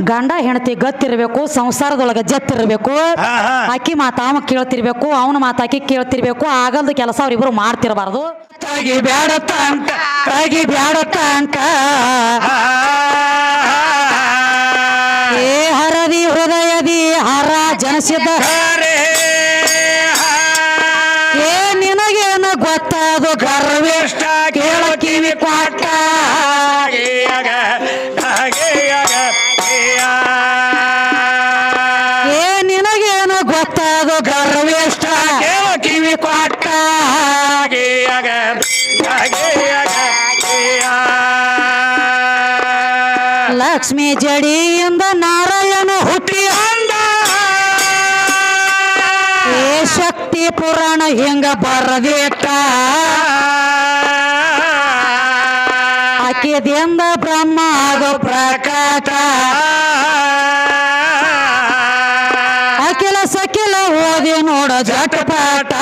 ಗಂಡ ಹೆಂಡತಿ ಗತ್ತಿರ್ಬೇಕು ಸಂಸಾರದೊಳಗ ಜತ್ತಿರ್ಬೇಕು. ಅಕ್ಕಿ. ಆಕಿ ಮಾತ ಅವ ಕೇಳ್ತಿರ್ಬೇಕು ಅವನ ಮಾತ ಆಕಿ ಕೇಳ್ತಿರ್ಬೇಕು ಆಗಲ್ದ ಕೆಲಸ ಅವ್ರಿಬ್ರು ಮಾಡ್ತಿರಬಾರ್ದು. ತಾಗಿ ಬ್ಯಾಡ ಏ ಹರದಿ ಹೃದಯದಿ ಹರ ಜನಸಿದ್ದ ಲಕ್ಷ್ಮಿ ಜಡಿಯಿಂದ ನಾರಾಯಣ ಹುಟ್ಟಿ ಅಂದ. ಏ ಶಕ್ತಿ ಪುರಾಣ ಹಿಂಗ ಬರದೇಟ ಆಕಿದಿಂದ ಬ್ರಹ್ಮ ಆಗೋ ಪ್ರಕಟ ಅಖಿಲ ಸಕಿಲ ಓದಿ ನೋಡ ಜಟಪಾಟ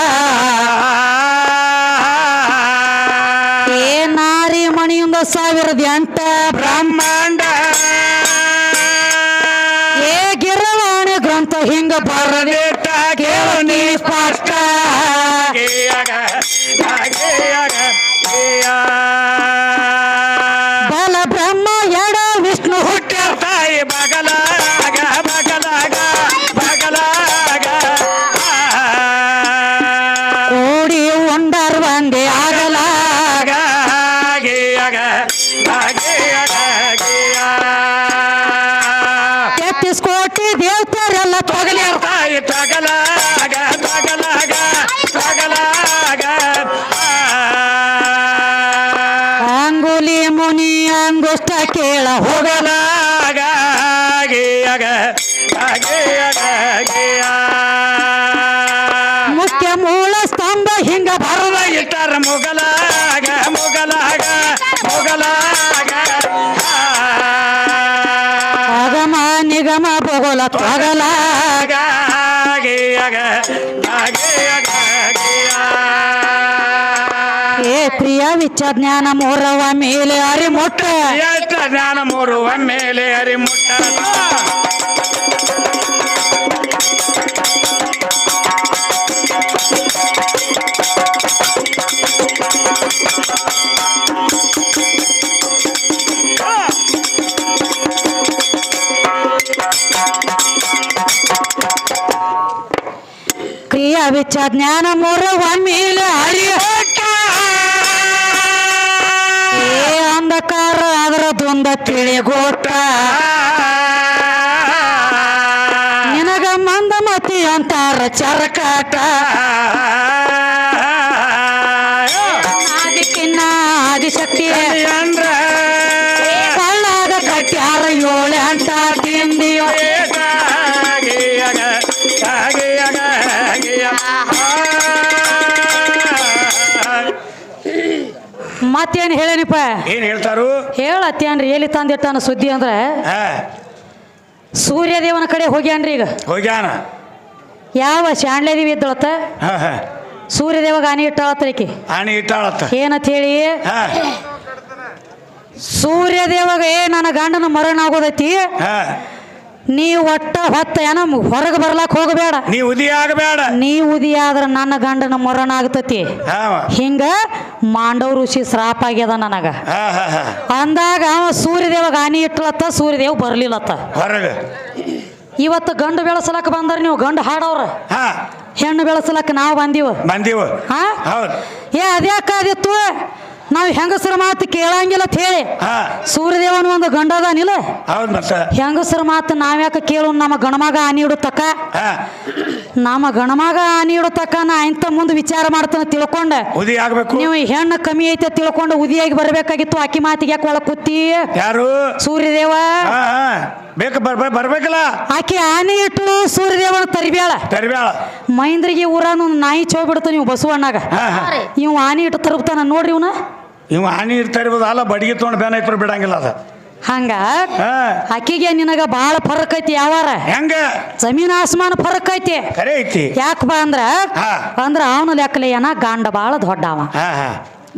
ಜ್ಞಾನ ಮೂರವ ಮೇಲೆ ಅರಿಮುಟ್ಟ ಎಷ್ಟ ಜ್ಞಾನ ಮೂರುವ ಮೇಲೆ ಅರಿಮುಟ್ಟ ಪ್ರಿಯ ವಿಚ್ಚ ಜ್ಞಾನ ಮೂರವ ಮೇಲೆ ಅರಿ ಅಂಧಕಾರ ಅದರದೊಂದ ತಿಳಿಗೋಟ ನಿನಗ ಮಂದಮತಿ ಅಂತಾರ ಚರಕಾಟ. ಮತ್ತೇನ್ ಹೇಳೇನಿಪ್ಪ? ಏನ್ ಹೇಳ್ತಾರು? ಹೇಳತ್ತೇನ್ರಿ ಎಲ್ಲಿ ತಂದಿಟ್ಟಾನ ಸುದ್ದಿ ಅಂದ್ರೆ? ಹಾ, ಸೂರ್ಯದೇವನ ಕಡೆ ಹೋಗ್ಯಾನ್ರಿ ಈಗ. ಹೋಗ್ಯಾನ. ಯಾವ ಶಾಣ್ಲೇದೇವಿ ಇದ್ದಳತ್ತ? ಹಾ, ಹಾ. ಸೂರ್ಯದೇವಗ ಆನಿ ಆಣಿ ಇಟ್ಟಾಳತ್ತ. ಏನಂತ ಹೇಳಿ? ಹಾ, ಸೂರ್ಯದೇವಗ ಏ ನನ್ನ ಗಂಡನ ಮರಣ ಆಗೋದೈತಿ ಹಾ. ನೀ ಒಟ್ಟ ಹೊತ್ತ ಏನ ಹೊರಗೆ ಬರ್ಲಾಕ್ ಹೋಗಬೇಡ. ನೀ ಉದಿ ಆಗಬೇಡ. ನೀ ಉದಿ ಆದ್ರ ನನ್ನ ಗಂಡನ ಮರಣ ಆಗ್ತತಿ. ಹಿಂಗ ಮಾಂಡವ ಋಷಿ ಶ್ರಾಪ ಆಗ್ಯದ ನನಗ. ಅಂದಾಗ ಅವ ಸೂರ್ಯದೇವಗ ಹಾನಿ ಇಟ್ಲತ್ತ ಸೂರ್ಯದೇವ್ ಬರ್ಲಿಲ್ಲತ್ತ. ಹೊರಗ. ಇವತ್ತು ಗಂಡು ಬೆಳೆಸಲಕ್ಕ ಬಂದ್ರ ನೀವು ಗಂಡು ಹಾಡವ್ರ. ಹೆಣ್ಣು ಬೆಳೆಸಲಕ್ಕ ನಾವು ಬಂದೀವ. ಬಂದೀವ. ಹಾ? ಏ ಅದ್ಯಾಕಾದಿತ್ತು ನಾವು ಹೆಂಗಸರ ಮಾತು ಕೇಳಂಗಿಲ್ಲ ಅಂತ ಹೇಳಿ. ಸೂರ್ಯದೇವನ ಒಂದು ಗಂಡ ಅದಾನಿಲ್ಲ ಹೌದ್ ಮತ್ತ. ಹೆಂಗಸರ ಮಾತು ನಾವ್ಯಾಕ ಕೇಳು ನಮ್ಮ ಗಣಮಗ ಆನಿ ಇಡುತ್ತಕ್ಕ ಹಾ. ನಮ್ಮ ಗಣಮಗ ಆನಿ ಇಡುತ್ತಕ್ಕ ನಾ ಇಂಥ ಮುಂದೆ ವಿಚಾರ ಮಾಡ್ತಾನೆ ತಿಳ್ಕೊಂಡ. ಉದಿ ಆಗ್ಬೇಕು. ನೀವು ಹೆಣ್ಣು ಕಮ್ಮಿ ಐತೆ ತಿಳ್ಕೊಂಡು ಉದಿಯಾಗಿ ಬರಬೇಕಾಗಿತ್ತು ಆಕಿ ಮಾತಿಗೆ ಯಾಕೆ ಒಳಗೆ ಕೂತಿ? ಯಾರು? ಸೂರ್ಯದೇವ? ಬೇಕ ಬರ್ಬ ಬರ್ಬೇಕಲ್ಲ? ಆಕಿ ಆನೆ ಇಟ್ಟು ಸೂರ್ಯದೇವನ ತರಿಬ್ಯಾಳ. ತರ್ಬ್ಯಾಳ. ಮೈಂದ್ರಿಗೆ ಊರಾನ ನಾಯಿ ಚೋ ಬಿಡ್ತ ನೀವು ಬಸವಣ್ಣಾಗ. ಇವ್ ಆನೆ ಇಟ್ಟು ತರುತ್ತಾನ ನೋಡ್ರಿ ಇವನ? ಇವ ಹಾನಿ ಇರ್ತಾ ಇರ್ಬೋದು ಅಲ್ಲ ಬಡಿಗೆ ತೊಗೊಂಡು ಬೇನ ಐತ್ರ ಬಿಡಂಗಿಲ್ಲ ಅದ. ಹಂಗ? ಅಕ್ಕಿಗೆ ನಿನಗ ಬಾಳ ಫರಕ್ ಐತಿ ಯಾವಾರ? ಹೆಂಗ? ಜಮೀನ್ ಆಸ್ಮಾನ ಫರಕ್ ಐತಿ. ಕರೆ ಐತಿ. ಯಾಕ ಬಾ ಅಂದ್ರ ಹಾ. ಅಂದ್ರ ಅವನು ಲೆಕ್ಕಲೆ ಏನ ಗಂಡ ಬಾಳ ದೊಡ್ಡವ. ಹಾ ಹಾ.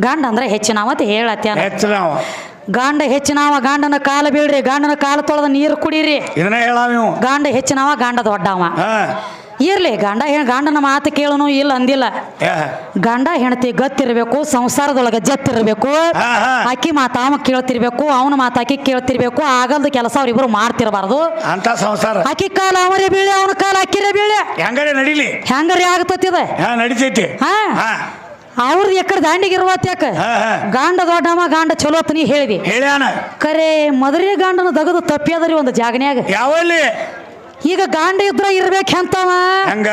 ಗಂಡ ಅಂದ್ರೆ ಹೆಚ್ಚಿನವ ಅಂತ ಹೇಳತ್ಯಾನ. ಹೆಚ್ಚು ನಾವು ಗಂಡ ಹೆಚ್ಚಿನವ ಗಂಡನ ಕಾಲ ಬೀಳ್ರಿ ಗಂಡನ ಕಾಲ ತೊಳೆದ ನೀರು ಕುಡೀರಿ. ಇದನ್ನ ಹೇಳಾವ ಇವು. ಗಂಡ ಹೆಚ್ಚಿನವ ಗಂಡ ದೊಡ್ಡವ. ಹಾ. ಇರ್ಲಿ ಗಂಡ ಹೆಣ್ ಗಂಡನ ಮಾತು ಕೇಳನು ಇಲ್ಲ ಅಂದಿಲ್ಲ. ಗಂಡ ಹೆಂಡತಿ ಗತ್ತಿರ್ಬೇಕು ಸಂಸಾರದೊಳಗೆ ಜತ್ತಿರ್ಬೇಕು. ಆಕಿ ಮಾತು ಅವ ಕೇಳ್ತಿರ್ಬೇಕು ಅವನ ಮಾತು ಆಕಿ ಕೇಳ್ತಿರ್ಬೇಕು ಆಗಲ್ದ ಕೆಲಸ ಅವ್ರಿಬ್ರು ಮಾಡ್ತಿರಬಾರ್ದು. ಅಂತ ಸಂಸಾರ. ಆಕಿ ಕಾಲ ಅವರೇ ಬೀಳಿ ಅವನ ಕಾಲ ಅಕ್ಕಿರೇ ಬೀಳಿ ಹೆಂಗಾರೆ ನಡಿಲಿ? ಹೆಂಗರಿ ಆಗ್ತತಿದ ನಡಿತೈತಿ. ಹಾ. ಅವ್ರದ್ದು ಎಕಡೆ ದಾಂಡಿಗೆ ಇರುವತ್ ಯಾಕ? ಗಾಂಡ ದೊಡ್ಡಮ್ಮ ಗಾಂಡ ಚಲೋ ಅಂತ ನೀ ಹೇಳಿದಿ. ಕರೆ ಮದರಿ ಗಾಂಡನ ದಗದು ತಪ್ಪಿಯಾದ್ರಿ ಒಂದು ಜಾಗನ್ಯಾಗ? ಯಾವಲ್ಲಿ? ಈಗ ಗಾಂಡ ಇದ್ರ ಇರ್ಬೇಕು ಅಂತವ ಹಂಗ?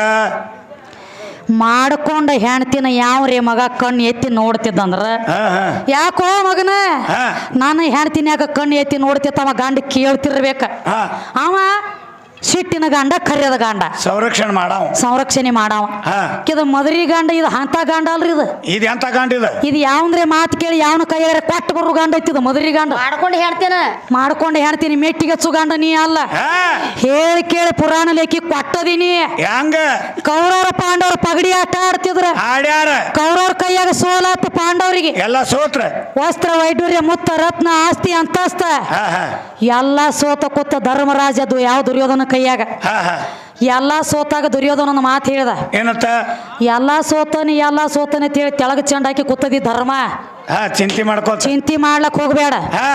ಮಾಡ್ಕೊಂಡ ಹೆಣ್ತಿನ ಯಾವ ರೀ ಮಗ ಕಣ್ಣು ಎತ್ತಿ ನೋಡ್ತಿದ್ದಂದ್ರ? ಯಾಕೋ ಮಗನ? ನಾನು ಹೆಣ್ತಿನ ಯಾಕ ಕಣ್ಣು ಎತ್ತಿ ನೋಡ್ತಿತ್ತವ ಗಂಡ ಕೇಳ್ತಿರ್ಬೇಕ. ಅವ ಸಿಟ್ಟಿನ ಗಾಂಡ ಕರ್ಯದ ಗಾಂಡ. ಸಂರಕ್ಷಣೆ ಮಾಡಾವ. ಸಂರಕ್ಷಣೆ ಮಾಡವ. ಇದು ಮದುರಿ ಗಂಡ ಇದು ಅಂತ ಗಾಂಡ ಅಲ್ರಿ ಇದು? ಇದು ಎಂತ ಗಾಂಡ ಇದು? ಇದು ಯಾವಂದ್ರೆ ಮಾತು ಕೇಳಿ ಯಾವನ ಕೈಯಾರ ಕೊಟ್ಟು ಬರೋ ಗಂಡ ಐತಿದ ಮದರಿ ಗಾಂಡ? ಮಾಡ್ಕೊಂಡು ಹೇಳ್ತೇನೆ. ಮಾಡ್ಕೊಂಡು ಹೇಳ್ತೀನಿ ಮೆಟ್ಟಿಗೆ ಹಚ್ಚು ಗಂಡ ನೀ ಅಲ್ಲ. ಹಾ. ಹೇಳಿ ಕೇಳಿ ಪುರಾಣ ಲೇಖಿ ಕೊಟ್ಟದೀನಿ. ಹೆಂಗ? ಕೌರವರ ಪಾಂಡವ್ರ ಪಗಡಿ ಆಟ ಆಡ್ತಿದ್ರ. ಆಡ್ಯಾರ ಕೌರವ್ರ ಕೈಯಾಗ ಸೋಲಾತ ಪಾಂಡವರಿಗೆ. ಎಲ್ಲ ಸೋತ್ರ. ವಸ್ತ್ರ ವೈಡೂರ್ಯ ಮುತ್ತ ರತ್ನ ಆಸ್ತಿ ಅಂತಸ್ತ. ಎಲ್ಲಾ ಸೋತ ಕೂತ ಧರ್ಮರಾಜದು ಯಾವ ದುರ್ಯೋಧನ ಕೈಯಾಗ. ಎಲ್ಲಾ ಹಾ. ಎಲ್ಲ ಸೋತಾಗ ದುರ್ಯೋಧನ ಮಾತು ಹೇಳ್ದ. ಏನತ್ತ ಎಲ್ಲ ಸೋತನಿ ಎಲ್ಲ ಸೋತನಿ ಅಂತ ಹೇಳಿ ತೆಳಗ ಚೆಂಡ ಹಾಕಿ ಕೂತದಿ ಧರ್ಮ. ಚಿಂತೆ ಮಾಡ್ಕೋ ಚಿಂತೆ ಮಾಡ್ಲಕ್ ಹೋಗ್ಬೇಡ. ಹಾ.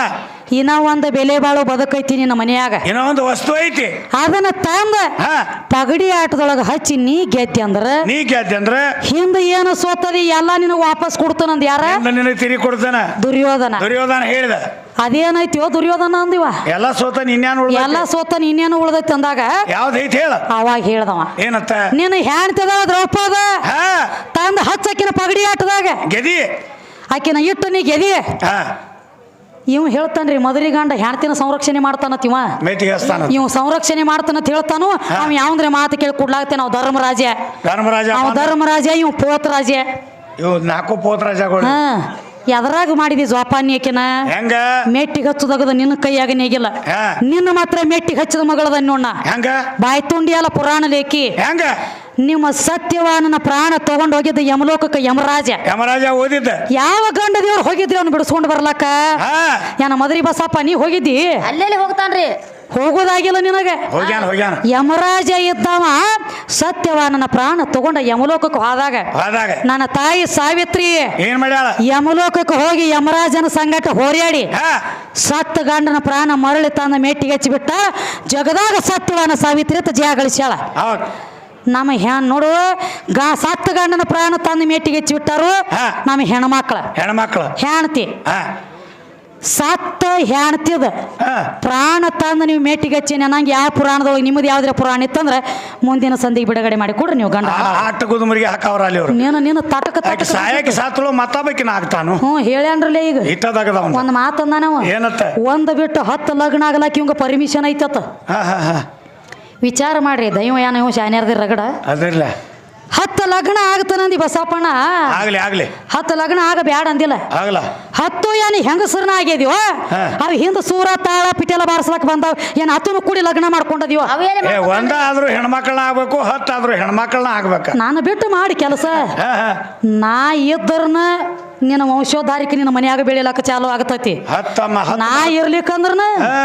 ಇನ್ನ ಒಂದು ಬೆಲೆ ಬಾಳು ಬದುಕೈತಿ ನಿನ್ನ ಮನೆಯಾಗ. ಏನೋ ಒಂದು ವಸ್ತು ಐತಿ. ಅದನ್ನ ತಂದ ಹಾ. ಪಗಡಿ ಆಟದೊಳಗ ಹಚ್ಚಿ ನೀ ಗೆದ್ದಿ ಅಂದ್ರ ನೀ ಗೆದ್ದೆ ಅಂದ್ರ ಹಿಂದ ಏನು ಸೋತದಿ ಎಲ್ಲ ನಿನಗ ವಾಪಸ್ ಕೊಡ್ತಾನಂದ ಯಾರ? ನಿನಗೆ ತಿರಿ ಕೊಡ್ತಾನ. ದುರ್ಯೋಧನ. ದುರ್ಯೋಧನ ಹೇಳಿದ. ಅದೇನೈತಿಯೋ ದುರ್ಯೋಧನ ಅಂದಿವ? ಎಲ್ಲ ಸೋತ ನಿನ್ಯಾನ್ ಎಲ್ಲ ಸೋತ ಇನ್ನೇನು ಉಳ್ದೈತಿ ಅಂದಾಗ ಯಾವ್ದೈತಿ ಹೇಳ. ಅವಾಗ ಹೇಳ್ದವ. ಏನತ್ತ? ನಿನ್ನ ಹೆಣ್ತಿದ ದ್ರೌಪದ? ಹಾ. ತಂದ ಹಚ್ಚಕಿನ ಪಗಡಿ ಆಟದಾಗ. ಗೆದಿ. ಆಕಿನ ಇಟ್ಟು ನೀ ಗೆದಿ. ಹಾ. ಇವ್ ಹೇಳ್ತಾನ್ರಿ ಮದುವೆ ಗಂಡ ಹೆಣ್ತಿನ ಸಂರಕ್ಷಣೆ ಹಸ್ತಾನ ಇವ್. ಸಂರಕ್ಷಣೆ ಮಾಡ್ತಾನಂತ ಹೇಳ್ತಾನು. ಅವ್ ಯಾವಂದ್ರೆ ಮಾತು ಕೇಳಿ ಕೊಡ್ಲಾಗ್ತೇನೆ ನಾವು ಧರ್ಮರಾಜ ಧರ್ಮರಾಜ ಅವ್ ಧರ್ಮರಾಜ ಇವ್ ಪೋತರಾಜ ಇವು ನಾಲ್ಕು ಪೋತರಾಜಗಳು ಎದ್ರಾಗ ಮಾಡಿದಿ ಜೋಪಾನ್ಯಕಿನ ಹೆಂಗ? ಮೆಟ್ಟಿಗೆ ಹಚ್ಚದಾಗದ ನಿನ್ನ ಕೈಯಾಗ ನೇಗಿಲ್ಲ. ನಿನ್ನ ಮಾತ್ರ ಮೆಟ್ಟಿಗೆ ಹಚ್ಚದ ಮಗಳದ ನೋಡ ಹೆಂಗ? ಬಾಯ್ ತುಂಡಿಯಲ್ಲ ಪುರಾಣ ಲೇಖಿ. ಹೆಂಗ? ನಿಮ್ಮ ಸತ್ಯವಾನನ ಪ್ರಾಣ ತಗೊಂಡು ಹೋಗಿದ್ದ ಯಮಲೋಕಕ್ಕೆ ಯಮರಾಜ. ಯಮರಾಜ ಓದಿದ್ದ. ಯಾವ ಗಂಡ ದೇವ್ರು ಹೋಗಿದ್ರಿ ಅವ್ನು ಬಿಡಿಸ್ಕೊಂಡು ಬರ್ಲಕ್ಕ? ಹಾ. ಏನ ಮದ್ರಿ ಬಸಪ್ಪ ನೀ ಹೋಗಿದ್ದಿ? ಅಲ್ಲೆಲ್ಲಿ ಹೋಗ್ತಾನ್ರಿ? ಹೋಗೋದಾಗಿಲ್ಲ ನಿನಗೆ. ಹೋಗ್ಯಾನ ಹೋಗ್ಯಾನ. ಯಮರಾಜ ಇದ್ದಾವ ಸತ್ಯವಾನನ ಪ್ರಾಣ ತಗೊಂಡ ಯಮಲೋಕಕ್ಕೆ ಹೋದಾಗ. ಹೋದಾಗ. ನನ್ನ ತಾಯಿ ಸಾವಿತ್ರಿ ಏನ್ ಮಾಡ್ಯಾಳ? ಯಮಲೋಕಕ್ಕೆ ಹೋಗಿ ಯಮರಾಜನ ಸಂಗಟ ಹೋರ್ಯಾಡಿ ಹಾ. ಸತ್ತ ಗಂಡನ ಪ್ರಾಣ ಮರಳಿ ತಂದ ಮೆಟ್ಟಿಗೆ ಹಚ್ಚಿಬಿಟ್ಟ ಜಗದಾಗ ಸತ್ಯವಾನ ಸಾವಿತ್ರಿ ಅಂತ ಜಯ ಗಳಿಸ್ಯಾಳ. ಹೌದ್. ನಮ್ಮ ಹೆಣ್ ನೋಡು ಗಾ ಸತ್ತ ಗಂಡನ ಪ್ರಾಣ ತಂದ ಮೆಟ್ಟಿಗೆ ಹೆಚ್ಚಿ ಬಿಟ್ಟಾರು ನಮ್ಮ ಹೆಣ್ಮಕ್ಳ. ಹೆಣ್ಮಕ್ಳು. ಹೆಣ್ತಿ. ಹಾ. ಸತ್ತ ಹೆಣ್ತಿದ ಪ್ರಾಣ ತಂದು ನೀವು ಮೇಟಿಗೆ ಹಚ್ಚಿ ನಂಗೆ ಯಾವ ಪುರಾಣದೊಳಗೆ ನಿಮ್ಮದು ಯಾವ್ದ್ರ ಪುರಾಣ ಇತ್ತಂದ್ರೆ ಮುಂದಿನ ಸಂದಿಗೆ ಬಿಡುಗಡೆ ಮಾಡಿ ಕೊಡ್ರಿ ನೀವು ಗಂಡ ಆಟ ಕುದುಮರಿಗೆ ಹಾಕವ್ರ ಅಲ್ಲಿ ಅವ್ರು ನೀನು ನೀನು ತಟಕ ತಟಕ ಸಾಯಕ್ಕೆ ಸಾತಳು ಮತ್ತೊಬ್ಬಕಿನ ಆಗ್ತಾನು ಹ್ಞೂ ಹೇಳ್ಯಾನ್ರಲ್ಲ ಈಗ. ಇಟ್ಟದಾಗದ ಅವ್ನು. ಒಂದು ಮಾತಂದ ನಾವು ಏನತ್ತ? ಒಂದು ಬಿಟ್ಟು ಹತ್ತು ಲಗ್ನ ಆಗ್ಲಾಕಿ ಇವಂಗ ಪರ್ಮಿಷನ್ ಐತತ್ತ. ಹಾಂ ಹಾಂ ಹಾ. ವಿಚಾರ ಮಾಡ್ರಿ ದೈವ ಏನೋ ಇವ್ ಶಾನ್ಯಾರ್ದಿ ರಗಡ? ಅದಿರ್ಲ ಹತ್ತು ಲಗ್ನ ಆಗ್ತಾನಂದಿ ಬಸಪ್ಪಣ್ಣ. ಆಗ್ಲಿ ಆಗ್ಲಿ. ಹತ್ತು ಲಗ್ನ ಆಗ ಬ್ಯಾಡ ಅಂದಿಲ್ಲ. ಆಗಲ್ಲ ಹತ್ತು ಏನು ಹೆಂಗಸರನ್ನ ಆಗ್ಯದಿವ? ಹಾ. ಅವ್ ಹಿಂದ ಸೂರ ತಾಳ ಪಿಟೆಲ ಬಾರಿಸ್ಲಕ್ ಬಂದಾವ್. ಏನ್ ಹತ್ತನು ಕೂಡಿ ಲಗ್ನ ಮಾಡ್ಕೊಂಡದಿವ? ಅವೇನೇ ಏ ಒಂದ ಆದ್ರೂ ಹೆಣ್ಮಕ್ಳನ್ನ ಆಗ್ಬೇಕು ಹತ್ತು ಆದ್ರೂ ಹೆಣ್ಮಕ್ಳನ್ನ ಆಗ್ಬೇಕು. ನಾನು ಬಿಟ್ಟು ಮಾಡಿ ಕೆಲಸ. ಹಾ ಹಾ. ನಾ ಇದ್ದರ್ನ ನಿನ್ನ ವಂಶೋದ್ಧಾರಿಕೆ ನಿನ್ನ ಮನ್ಯಾಗ ಬೆಳಿಲಕ್ಕ ಚಾಲು ಆಗತೈತಿ. ಹತ್ತಮ್ಮ ಹತ್ತು ನಾ ಇರ್ಲಿಕ್ಕಂದ್ರನ ಹಾ.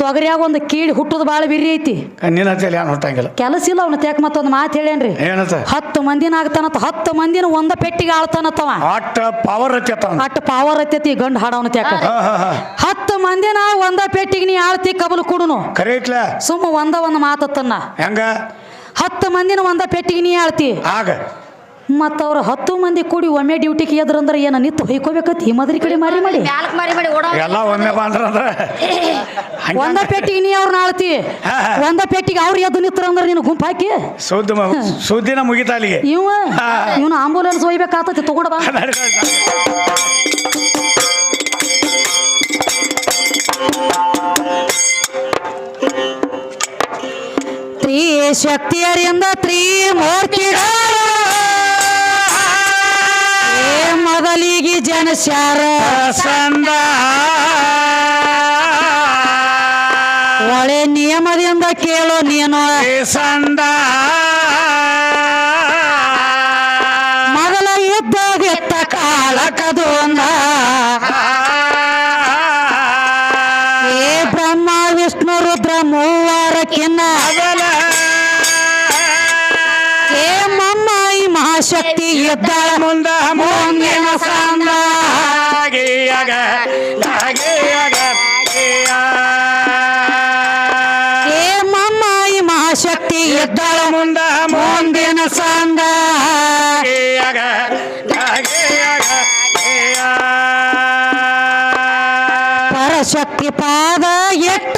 ತೊಗರಿಯಾಗ ಒಂದು ಕೀಳಿ ಹುಟ್ಟುದು ಭಾಳ ಬಿರಿ ಐತಿ. ಏನು ಹೊಟ್ಟಂಗಿಲ್ಲ? ಕೆಲಸ ಇಲ್ಲ ಅವನ ತ್ಯಾಕ ಮತ್ತೊಂದು ಮಾತು ಹೇಳೇನ್ರಿ ಏನಂತ? ಹತ್ತು ಮಂದಿನ ಆಗ್ತಾನತ್ತ ಹತ್ತು ಮಂದಿನ ಒಂದ ಪೆಟ್ಟಿಗೆ ಆಳ್ತಾನತ್ತವ ಅಟ್ಟ ಪವರ್ ಹಚ್ಚತ್ತ ಅಟ್ಟು ಪವರ್ ಐತೈತಿ ಗಂಡು ಹಾಡವನ ತ್ಯಾಕ ಹತ್ತು ಮಂದಿನ ಒಂದ ಪೆಟ್ಟಿಗೆ ನೀ ಆಳ್ತಿ ಕಬಲು ಕುಡುನು. ಸುಮ್ಮ ಒಂದ ಒಂದು ಮಾತತ್ತನ್ನ ಹೆಂಗ? ಹತ್ತು ಮಂದಿನ ಒಂದ ಪೆಟ್ಟಿಗೆ ನೀ ಆಳ್ತಿ. ಆಗ. ಮತ್ತ ಅವ್ರ ಹತ್ತು ಮಂದಿ ಕೂಡಿ ಒಮ್ಮೆ ಡ್ಯೂಟಿಗೆ ಎದ್ರಂದ್ರ ಏನ ನಿತ್ತು ಹೊಯ್ಕೋಬೇಕತ್ತಿ ಈ ಮದ್ರಿ ಕಡೆ ಮಾರಿ ಮಾಡಿ? ಮ್ಯಾಲಕ್ ಮಾರಿ ಮಾಡಿ ಓಡೋ ಎಲ್ಲ ಒಮ್ಮೆ ಒಂದ ಪೆಟ್ಟಿಗೆ ನೀ ಅವ್ರನ್ನ ಆಳ್ತಿ. ಒಂದ ಪೆಟ್ಟಿಗೆ ಅವ್ರು ಎದ್ದು ನಿತ್ರಂದ್ರ ನೀನು ಗುಂಪು ಹಾಕಿ? ಸುದ್ದಿ ಮ- ಸುದ್ದಿನ ಮುಗಿತಾ ಅಲ್ಲಿಗೆ. ಇವ. ಇವನು ಆಂಬುಲೆನ್ಸ್ ಒಯ್ಬೇಕಾಗ್ತತಿ ತಗೊಂಡ ಬಾ. ತ್ರೀ ಶಕ್ತಿಯರಿಂದ ತ್ರಿಮೂರ್ತಿಗಳು ಏ ಬದಲಿಗೆ ಜನಸ್ಯಾರ. ಸಂದ ಒಳೆ ನಿಯಮದಿಂದ ಕೇಳೋ ನೀನು. ಸಂದ. ಮೊದಲ ಯುದ್ಧವಿತ್ತ ಕಾಲಕದೊಂದ ಏ ಬ್ರಹ್ಮ ವಿಷ್ಣು ರುದ್ರ ಮೂವಾರ ಕಿನ್ನ. ಮಮ್ಮ ಈ ಮಹಾಶಕ್ತಿ ಯುದ್ಧ ಮುಂದ ಮುಂದ. ಹಾಗೆಯಾಗ ಪರಶಕ್ತಿ ಪಾದ ಎಟ್ಟ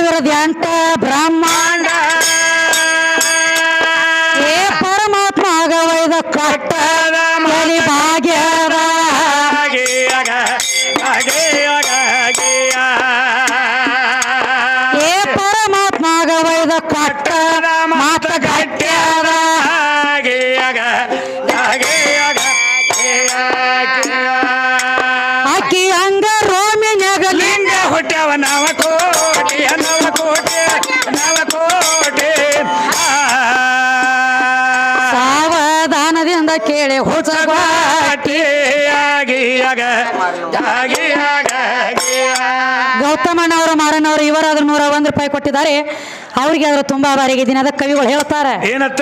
ಮಣಿಯಿಂದ ಸಾವಿರದ ಎಂಟ ಸಾವಧಾನದಿಂದ ಕೇಳಿ ಗೌತಮಣ್ಣವರು ಮಾರನವರು ಇವರಾದ್ರೂ ನೂರ ಒಂದು ರೂಪಾಯಿ ಕೊಟ್ಟಿದ್ದಾರೆ. ಅವರಿಗೆ ಆದ್ರೂ ತುಂಬಾ ಬಾರಿಗೆ ದಿನದ ಕವಿಗಳು ಹೇಳ್ತಾರೆ ಏನತ್ತ?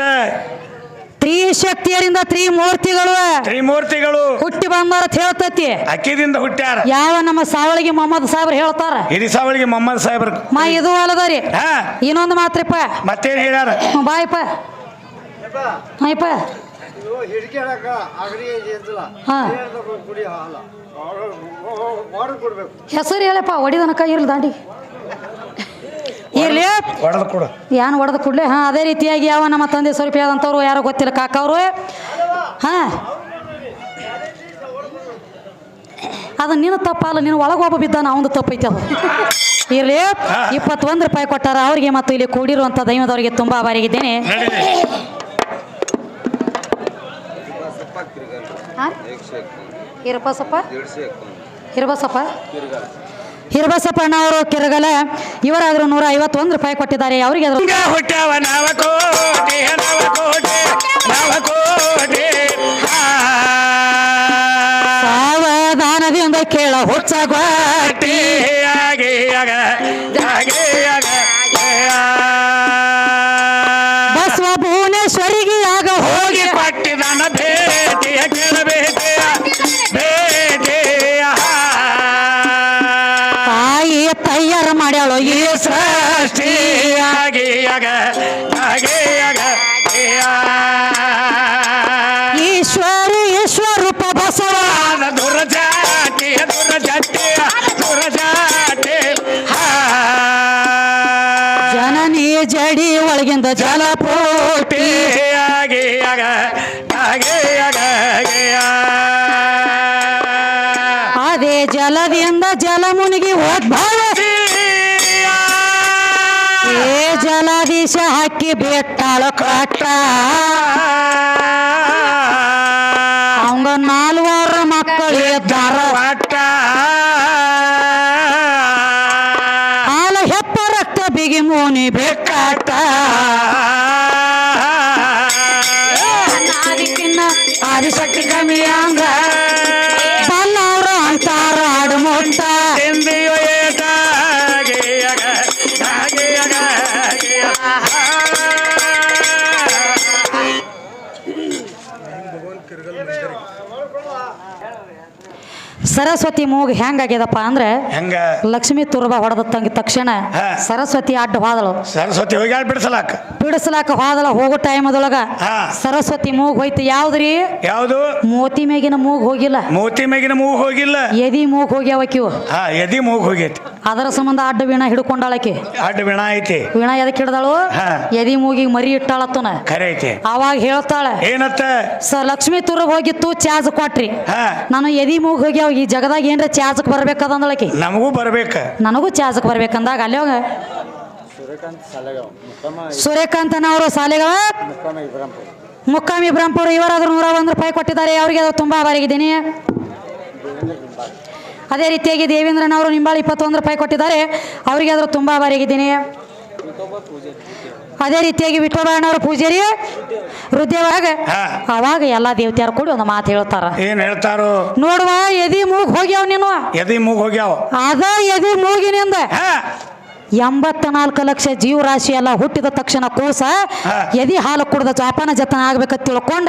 ತ್ರಿಶಕ್ತಿಯರಿಂದ ತ್ರಿಮೂರ್ತಿಗಳು ತ್ರಿಮೂರ್ತಿಗಳು ಹುಟ್ಟಿ ಬಂದಾರ ಅಂತ ಹೇಳ್ತತಿ. ಅಕ್ಕಿದಿಂದ ಹುಟ್ಟ್ಯಾರ. ಯಾವ ನಮ್ಮ ಸಾವಳಿಗೆ ಮೊಹಮ್ಮದ್ ಸಾಹೇಬ್ರು ಹೇಳ್ತಾರ. ಹಿರಿಸಾವಳಿಗೆ ಮೊಹಮ್ಮದ್ ಸಾಹೇಬ್ರ. ಮಾ ಇದು ಅಲ್ಲದರಿ. ಇನ್ನೊಂದು ಮಾತ್ರಪ್ಪ. ಮತ್ತೇನ್ ಹೇಳ್ಯಾರ? ಬಾಯ್ಪ ಬಾಯಪ್ಪ. ಹೆಸರು ಹೇಳಪ್ಪ ಒಡಿದನಕ ಇರ್ಲಿ ದಾಂಡಿ. ಇರ್ಲಿ. ಏನು ಹೊಡೆದ ಕೂಡಲೇ? ಹಾಂ ಅದೇ ರೀತಿಯಾಗಿ ಯಾವ ನಮ್ಮ ತಂದೆ ಸ್ವಲ್ಪ ಆದಂಥವ್ರು ಯಾರೋ ಗೊತ್ತಿಲ್ಲ ಕಾಕವ್ರು. ಹಾಂ. ಅದು ನಿನ್ನ ತಪ್ಪಲ್ಲ ಒಬ್ಬ ಬಿದ್ದ ಬಿದ್ದಾನ ಅವನು ತಪ್ಪೈತೆ ಅದು. ಇರಲಿ. ಇಪ್ಪತ್ತೊಂದು ರೂಪಾಯಿ ಕೊಟ್ಟಾರ ಅವರಿಗೆ ಮತ್ತು ಇಲ್ಲಿ ಕೂಡಿರುವಂಥ ದೈವದವರಿಗೆ ತುಂಬ ಆಭಾರಿಗಿದ್ದೇನೆ ಹಿರಬಸಪ್ಪ ಹಿರಬಸಪ್ಪ ಹಿರಬಸಪ್ಪ ಅಣ್ಣವರು ಕಿರಗಲ. ಇವರಾದರೂ ನೂರ ಐವತ್ತೊಂದು ರೂಪಾಯಿ ಕೊಟ್ಟಿದ್ದಾರೆ. ಅವರಿಗೆ ಸಾವಧಾನದಿಂದ ಕೇಳ ಹುಚ್ಚ ಮಾಡ್ಯಾಳು ಈ ಸೃಷ್ಟಿಯಾಗಿ ಈಶ್ವರ ಈಶ್ವರೂಪ ಬಸವ ಆದ ದುರಜಾತಿಯ ದುರಜಾತಿಯ ದುರಜಾತಿ ಹಾ. ಜನನಿ ಜಡಿ ಒಳಗಿಂದ ಜಲಪೋಟಿ ಜಲದೀಶ ಹಾಕಿ ಬೆಟ್ಟಾಳು ಕಟ್ಟ ಸರಸ್ವತಿ ಮೂಗು ಹೆಂಗಾಗ್ಯದಪ್ಪ ಅಂದ್ರೆ ಹೆಂಗ? ಲಕ್ಷ್ಮಿ ತುರ್ಬ ಹೊಡೆದ ತಂಗಿ ತಕ್ಷಣ. ಸರಸ್ವತಿ ಅಡ್ಡ ಹೋದಳು. ಸರಸ್ವತಿ ಹೋಗ್ಯಾಳ ಬಿಡಿಸಲಾಕ? ಬಿಡಿಸ್ಲಾಕ ಹೋದಳ ಹೋಗೋ ಟೈಮದೊಳಗ. ಸರಸ್ವತಿ ಮೂಗ್ ಹೋಯ್ತು ಯಾವ್ದ್ರಿ? ಯಾವುದು? ಮೋತಿ ಮೇಗಿನ ಮೂಗ್ ಹೋಗಿಲ್ಲ. ಮೋತಿ ಮೇಗಿನ ಮೂಗ್ ಹೋಗಿಲ್ಲ. ಎದಿ ಮೂಗ್ ಹೋಗ್ಯಾವಕಿವು ಎದಿ ಮೂಗು ಹೋಗೈತಿ. ಅದರ ಸಂಬಂಧ ಅಡ್ಡ ವೀಣ ಹಿಡ್ಕೊಂಡಾಳಕಿ ಅಡ್ಡ ವೀಣ ಐತಿ. ವೀಣ ಎದಕ್ಕೆ ಹಿಡ್ದಾಳು. ಎದಿ ಮೂಗಿಗೆ ಮರಿ ಇಟ್ಟಾಳತ್ತನ ಕರೈತಿ ಅವಾಗ ಹೇಳ್ತಾಳೆ ಏನತ್ತ? ಸರ್ ಲಕ್ಷ್ಮಿ ತುರ್ಬ ಹೋಗಿತ್ತು ಚಾರ್ಜ್ ಕೊಟ್ರಿ. ನಾನು ಎದಿ ಮೂಗ್ ಹೋಗ್ಯಾವ ಈ ಜಗದಾಗ ಏನ್ರ ಚಾರ್ಜಕ್ ಬರ್ಬೇಕದಂದಳಕಿ ನಮಗೂ ಬರ್ಬೇಕ. ನನಗೂ ಚಾರ್ಜಕ್ ಬರ್ಬೇಕಂದಾಗ ಅಲ್ಲಿ ಹೋಗ. ಸೂರ್ಯಕಾಂತ್ ಸಾಲೆಗಾವ್ ಮುಕ್ಕಮ್ಮ ಸೂರ್ಯಕಾಂತನವರು ಸಾಲಿಗಳ ಮುಕ್ಕಾಮಿ ಇಬ್ರಾಂಪುರ ಇವರಾದ್ರೂ ನೂರ ಒಂದು ರೂಪಾಯಿ ಕೊಟ್ಟಿದ್ದಾರೆ ಅವರಿಗೆ ಅದು ತುಂಬ ಬಾರಿಗಿದ್ದೀನಿ. ಅದೇ ರೀತಿಯಾಗಿ ದೇವೇಂದ್ರನವರು ನಿಂಬಾಳಿ ಇಪ್ಪತ್ತೊಂದು ರೂಪಾಯಿ ಕೊಟ್ಟಿದ್ದಾರೆ ಅವರಿಗೆ ಆದರೂ ತುಂಬ ಆಭಾರಿಗಿದ್ದೀನಿ ಅದೇ ರೀತಿಯಾಗಿ ವಿಠೋಬಣ್ಣವರು ಪೂಜಾರಿ ವೃದ್ಧವಾಗ ಹಾ. ಅವಾಗ ಎಲ್ಲಾ ದೇವತೆಯರು ಕೂಡಿ ಒಂದು ಮಾತು ಹೇಳ್ತಾರ. ಏನ್ ಹೇಳ್ತಾರ? ನೋಡುವ ಎದಿ ಮೂಗ್ ಹೋಗ್ಯಾವ ನೀನು. ಎದಿ ಮೂಗ್ ಹೋಗ್ಯಾವ. ಅದ ಎದಿ ಮೂಗಿನಿಂದ ಎಂಬತ್ತ ನಾಲ್ಕು ಲಕ್ಷ ಜೀವರಾಶಿ ಎಲ್ಲ ಹುಟ್ಟಿದ ತಕ್ಷಣ ಕೂಸ. ಎದಿ ಹಾಲು ಕುಡ್ದ ಜಾಪಾನ ಜತನ ಆಗ್ಬೇಕಂತ ತಿಳ್ಕೊಂಡ.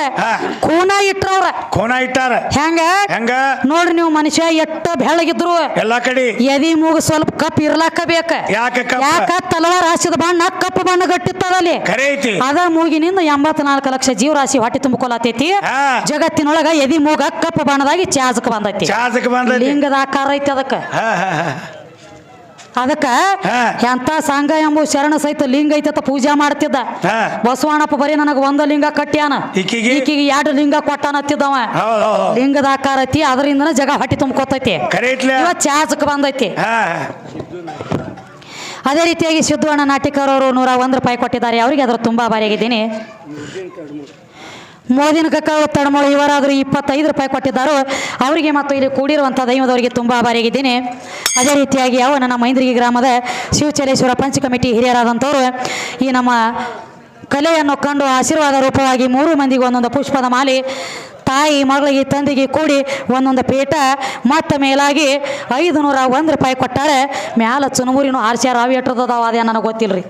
ಖೂನ ಕೂನ ಇಟ್ರವ್ರ. ಕೂನ ಇಟ್ಟಾರ. ಹೆಂಗ? ಹೆಂಗ? ನೋಡ್ರಿ ನೀವು ಮನುಷ್ಯ ಎಟ್ಟ ಬೆಳಗಿದ್ರು ಎಲ್ಲಾ ಕಡೆ. ಎದಿ ಮೂಗು ಸ್ವಲ್ಪ ಕಪ್ ಇರ್ಲಾಕ ಬೇಕ ಯಾಕೆ? ತಲವಾರ ಹಾಸಿದ ಬಣ್ಣ ಕಪ್ಪು ಬಣ್ಣ ಗಟ್ಟಿತ್ತದಲ್ಲಿ. ಅದ ಮೂಗಿನಿಂದ ಎಂಬತ್ನಾಲ್ಕು ಲಕ್ಷ ಜೀವರಾಶಿ ಹೊಟ್ಟೆ ತುಂಬಿಕೊಳತೈತಿ. ಹಾ. ಜಗತ್ತಿನೊಳಗ ಎದಿ ಮೂಗ ಕಪ್ಪು ಬಣ್ಣದಾಗಿ ಚಾಜಕ್ ಬಂದೈತಿ. ಲಿಂಗದ ಆಕಾರ ಐತಿ ಅದಕ್ಕ. ಅದಕ್ಕ. ಎಂತ ಸಂಘ ಎಂಬ ಶರಣ ಸಹಿತ ಲಿಂಗ ಐತತ ಪೂಜಾ ಮಾಡ್ತಿದ್ದ. ಬಸವಣ್ಣಪ್ಪ ಬರೀ ನನಗೆ ಒಂದ ಲಿಂಗ ಕಟ್ಯಾನ ಈಕಿಗೆ? ಎರಡು ಲಿಂಗ ಕೊಟ್ಟಾನತ್ತಿದ್ದವ. ಲಿಂಗದ ಆಕಾರ ಐತಿ ಅದರಿಂದನ ಜಗ ಹಟ್ಟಿ ತುಂಬ್ಕೊತೈತಿ. ಚಾಚಕ್ ಬಂದೈತಿ. ಅದೇ ರೀತಿಯಾಗಿ ಸಿದ್ದು ಅಣ್ಣ ನಾಟಿಕರವರು ನೂರ ಒಂದು ರೂಪಾಯಿ ಕೊಟ್ಟಿದ್ದಾರೆ. ಅವರಿಗೆ ಅದರ ತುಂಬಾ ಭಾರಿಯಾಗಿದ್ದೀನಿ ಮೋದಿನ ಕಕ್ಕ ತಡಮೋಳು ಇವರಾದರೂ ಇಪ್ಪತ್ತೈದು ರೂಪಾಯಿ ಕೊಟ್ಟಿದ್ದಾರೋ, ಅವರಿಗೆ ಮತ್ತು ಇಲ್ಲಿ ಕೂಡಿರುವಂಥ ದೈವದವರಿಗೆ ತುಂಬ ಆಭಾರಿಯಾಗಿದ್ದೀನಿ ಅದೇ ರೀತಿಯಾಗಿ ಅವ ನನ್ನ ಮೈಂದ್ರಿಗಿ ಗ್ರಾಮದ ಶಿವಚಲೇಶ್ವರ ಪಂಚ ಕಮಿಟಿ ಹಿರಿಯರಾದಂಥವರು ಈ ನಮ್ಮ ಕಲೆಯನ್ನು ಕಂಡು ಆಶೀರ್ವಾದ ರೂಪವಾಗಿ ಮೂರು ಮಂದಿಗೆ ಒಂದೊಂದು ಪುಷ್ಪದ ಮಾಲೆ ತಾಯಿ ಮಗಳಿಗೆ ತಂದೆಗೆ ಕೂಡಿ ಒಂದೊಂದು ಪೇಟ ಮತ್ತು ಮೇಲಾಗಿ ಐದು ನೂರ ಒಂದು ರೂಪಾಯಿ ಕೊಟ್ಟಾರೆ. ಮ್ಯಾಲ ಚುನುಮುರಿನೂ ಆರ್ಸ್ಯಾರ ಅವು ಎಟ್ಟದದಾವ ಅದೇ ನನಗೆ ಗೊತ್ತಿಲ್ಲರಿ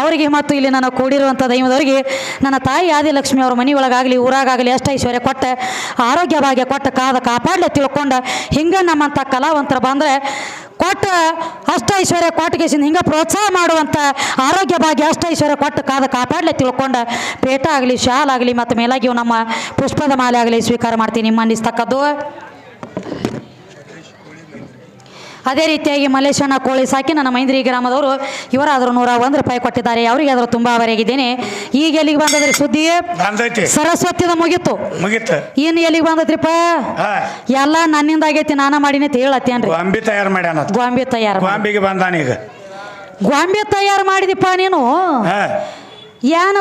ಅವರಿಗೆ ಮತ್ತು ಇಲ್ಲಿ ನಾನು ಕೂಡಿರುವಂಥ ದೈವದವರಿಗೆ ನನ್ನ ತಾಯಿ ಆದಿಲಕ್ಷ್ಮಿ ಅವ್ರ ಮನೆ ಒಳಗಾಗಲಿ ಊರಾಗಲಿ ಅಷ್ಟ ಐಶ್ವರ್ಯ ಕೊಟ್ಟ ಆರೋಗ್ಯ ಭಾಗ್ಯ ಕೊಟ್ಟ ಕಾದ ಕಾಪಾಡಲೆ ತಿಳ್ಕೊಂಡ ಹಿಂಗೆ ನಮ್ಮಂಥ ಕಲಾವಂತರ ಬಂದರೆ ಕೊಟ್ಟ ಅಷ್ಟ ಐಶ್ವರ್ಯ ಕೊಟ್ಟಗೇಸಿಂದ ಹಿಂಗೆ ಪ್ರೋತ್ಸಾಹ ಮಾಡುವಂಥ ಆರೋಗ್ಯ ಭಾಗ್ಯ ಅಷ್ಟ ಐಶ್ವರ್ಯ ಕೊಟ್ಟು ಕಾದ ಕಾಪಾಡಲೆ ತಿಳ್ಕೊಂಡ ಪೇಟ ಆಗಲಿ ಶಾಲ್ ಆಗಲಿ ಮತ್ತು ಮೇಲಾಗಿ ನಮ್ಮ ಪುಷ್ಪದ ಮಾಲೆ ಆಗಲಿ ಸ್ವೀಕಾರ ಮಾಡ್ತೀನಿ ನಿಮ್ಮ ಅನ್ನಿಸ್ತಕ್ಕದ್ದು ಅದೇ ರೀತಿಯಾಗಿ ಮಲ್ಲೇಶಣ್ಣ ಕೋಳಿ ಸಾಕಿ ನನ್ನ ಮೈಂದ್ರಿ ಗ್ರಾಮದವರು ಇವರಾದರೂ ನೂರ ಒಂದು ರೂಪಾಯಿ ಕೊಟ್ಟಿದ್ದಾರೆ ಅವರಿಗೆ ಆದರೂ ತುಂಬ ಅವರಾಗಿದ್ದೇನೆ ಈಗ ಎಲ್ಲಿಗೆ ಬಂದದ್ರಿ ಸುದ್ದಿ? ಸರಸ್ವತಿದ ಮುಗಿತು. ಏನು ಇನ್ನು ಎಲ್ಲಿಗೆ ಬಂದದ್ರಿಪ್ಪ? ಎಲ್ಲ ನನ್ನಿಂದ ಆಗೈತಿ ನಾನ ಮಾಡಿನಿ ಅಂತ ಹೇಳತ್ತೇನ್ರಿ ಗೊಂಬಿ ತಯಾರು ಮಾಡ್ಯಾನ ಗೋಂಬಿ ತಯಾರು. ಗೊಂಬಿಗೆ ಬಂದಾನ ಈಗ. ಗೋಂಬಿ ತಯಾರು ಮಾಡಿದಿಪ್ಪ ನೀನು? ಏನ